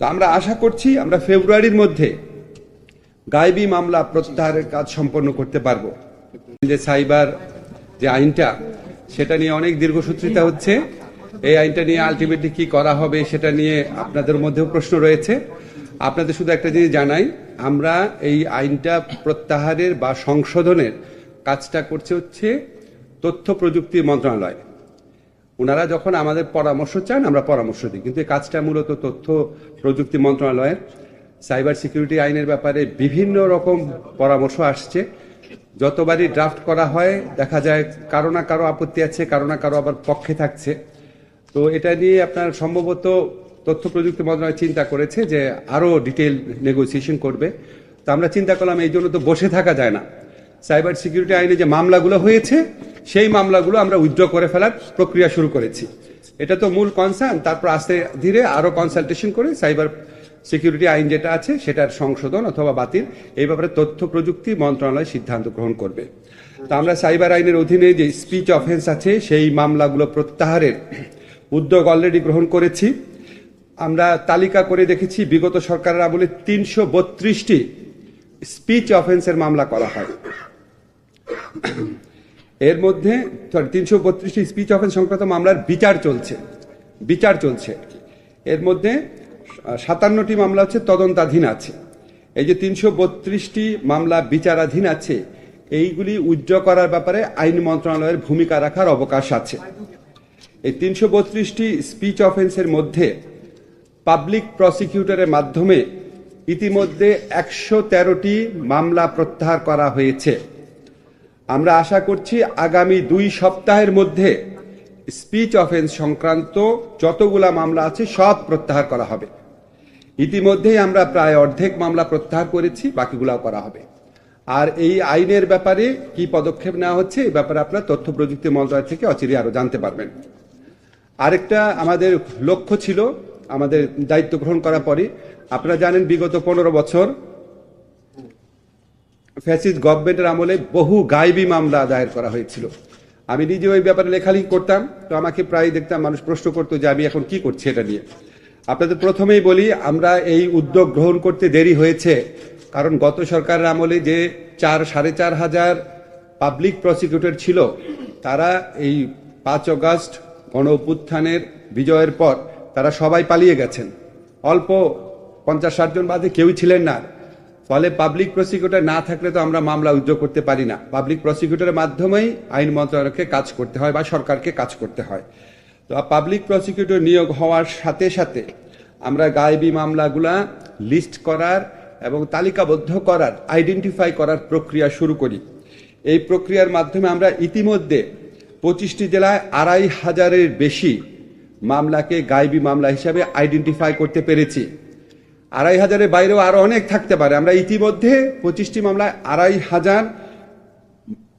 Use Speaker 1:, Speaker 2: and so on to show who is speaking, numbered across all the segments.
Speaker 1: তো আমরা আশা করছি আমরা ফেব্রুয়ারির মধ্যে গায়েবী মামলা প্রত্যাহারের কাজ সম্পন্ন করতে পারব। যে সাইবার যে আইনটা, সেটা নিয়ে অনেক দীর্ঘসূত্রিতা হচ্ছে। এই আইনটা নিয়ে আলটিমেটলি কি করা হবে সেটা নিয়ে আপনাদের মধ্যেও প্রশ্ন রয়েছে। আপনাদের শুধু একটা জিনিস জানাই, আমরা এই আইনটা প্রত্যাহারের বা সংশোধনের কাজটা করছে হচ্ছে তথ্য প্রযুক্তি মন্ত্রণালয়। ওনারা যখন আমাদের পরামর্শ চান, আমরা পরামর্শ দিই। কিন্তু এই কাজটা মূলত তথ্য প্রযুক্তি মন্ত্রণালয়ের, সাইবার সিকিউরিটি আইনের ব্যাপারে বিভিন্ন রকম পরামর্শ আসছে। যতবারই ড্রাফট করা হয়, দেখা যায় কারও না কারও আপত্তি আছে, কারও না কারও আবার পক্ষে থাকছে। তো এটা নিয়ে আপনার সম্ভবত তথ্য প্রযুক্তি মন্ত্রণালয় চিন্তা করেছে যে আরও ডিটেল নেগোসিয়েশন করবে। তো আমরা চিন্তা করলাম, এই জন্য তো বসে থাকা যায় না। সাইবার সিকিউরিটি আইনে যে মামলাগুলো হয়েছে সেই মামলাগুলো আমরা উইথড্র করে ফেলার প্রক্রিয়া শুরু করেছি। এটা তো মূল কনসার্ন তারপর আস্তে ধীরে আরও কনসালটেশন করে সাইবার সিকিউরিটি আইন যেটা আছে, সেটার সংশোধন অথবা বাতিল, এই ব্যাপারে তথ্য প্রযুক্তি মন্ত্রণালয় সিদ্ধান্ত গ্রহণ করবে। তো আমরা সাইবার আইনের অধীনে যে স্পিচ অফেন্স আছে, সেই মামলাগুলো প্রত্যাহারের উদ্যোগ অলরেডি গ্রহণ করেছি। আমরা তালিকা করে দেখেছি, বিগত সরকারের আমলে তিনশো বত্রিশটি স্পিচ অফেন্সের মামলা করা হয়। এর মধ্যে তিনশো বত্রিশটি স্পিচ অফেন্স সংক্রান্ত মামলার বিচার চলছে। বিচার চলছে। এর মধ্যে সাতান্নটি মামলা হচ্ছে তদন্তাধীন আছে। এই যে তিনশো বত্রিশটি মামলা বিচারাধীন আছে, এইগুলি উজ্জ্ব করার ব্যাপারে আইন মন্ত্রণালয়ের ভূমিকা রাখার অবকাশ আছে। এই তিনশো বত্রিশটি স্পিচ অফেন্সের মধ্যে পাবলিক প্রসিকিউটরের মাধ্যমে ইতিমধ্যে একশো তেরোটি মামলা প্রত্যাহার করা হয়েছে। আমরা আশা করছি আগামী দুই সপ্তাহের মধ্যে স্পিচ অফেন্স সংক্রান্ত যতগুলা মামলা আছে সব প্রত্যাহার করা হবে। ইতিমধ্যেই আমরা প্রায় অর্ধেক মামলা প্রত্যাহার করেছি, বাকিগুলাও করা হবে। আর এই আইনের ব্যাপারে কি পদক্ষেপ নেওয়া হচ্ছে এই ব্যাপারে আপনারা তথ্য প্রযুক্তি মন্ত্রণালয় থেকে অচিরে আরও জানতে পারবেন। আরেকটা আমাদের লক্ষ্য ছিল, আমাদের দায়িত্ব গ্রহণ করার পরে আপনারা জানেন বিগত পনেরো বছর ফ্যাসিস্ট গভর্নমেন্টের আমলে বহু গায়েবী মামলা দায়ের করা হয়েছিল। আমি নিজে ওই ব্যাপারে লেখালেখি করতাম, তো আমাকে প্রায় দেখতাম মানুষ প্রশ্ন করতো যে আমি এখন কি করছি এটা নিয়ে। আপনাদের প্রথমেই বলি, আমরা এই উদ্যোগ গ্রহণ করতে দেরি হয়েছে, কারণ গত সরকারের আমলে যে চার, সাড়ে চার হাজার পাবলিক প্রসিকিউটর ছিল, তারা এই পাঁচ অগাস্ট গণ অভ্যুত্থানের বিজয়ের পর তারা সবাই পালিয়ে গেছেন। অল্প পঞ্চাশ ষাট জন বাদে কেউই ছিলেন না। ফলে পাবলিক প্রসিকিউটর না থাকলে তো আমরা মামলা উদ্যোগ করতে পারি না। পাবলিক প্রসিকিউটরের মাধ্যমেই আইন মন্ত্রণালয়কে কাজ করতে হয় বা সরকারকে কাজ করতে হয়। তো পাবলিক প্রসিকিউটর নিয়োগ হওয়ার সাথে সাথে আমরা গায়েবী মামলাগুলা লিস্ট করার এবং তালিকাবদ্ধ করার আইডেন্টিফাই করার প্রক্রিয়া শুরু করি। এই প্রক্রিয়ার মাধ্যমে আমরা ইতিমধ্যে পঁচিশটি জেলায় আড়াই হাজারের বেশি মামলাকে গায়েবী মামলা হিসাবে আইডেন্টিফাই করতে পেরেছি। আড়াই হাজারের বাইরেও আরও অনেক থাকতে পারে। আমরা ইতিমধ্যে পঁচিশটি মামলায় আড়াই হাজার,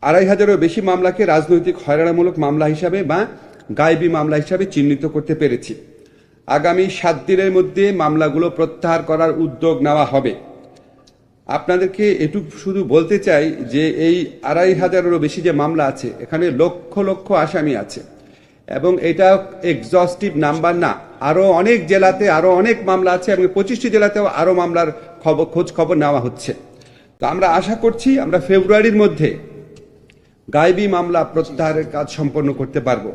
Speaker 1: আড়াই হাজারেরও বেশি মামলাকে রাজনৈতিক হয়রানামূলক মামলা হিসাবে বা গায়েবী মামলা হিসাবে চিহ্নিত করতে পেরেছি। আগামী সাত দিনের মধ্যে মামলাগুলো প্রত্যাহার করার উদ্যোগ নেওয়া হবে। আপনাদেরকে এটুকু শুধু বলতে চাই যে এই আড়াই হাজারেরও বেশি যে মামলা আছে, এখানে লক্ষ লক্ষ আসামি আছে। এবং এটা এক্সস্টিভ নাম্বার না। আরও অনেক জেলাতে আরও অনেক মামলা আছে এবং পঁচিশটি জেলাতেও আরও মামলার খবর খোঁজ খবর নেওয়া হচ্ছে। তো আমরা আশা করছি আমরা ফেব্রুয়ারির মধ্যে গায়েবী মামলা প্রত্যাহারের কাজ সম্পন্ন করতে পারব।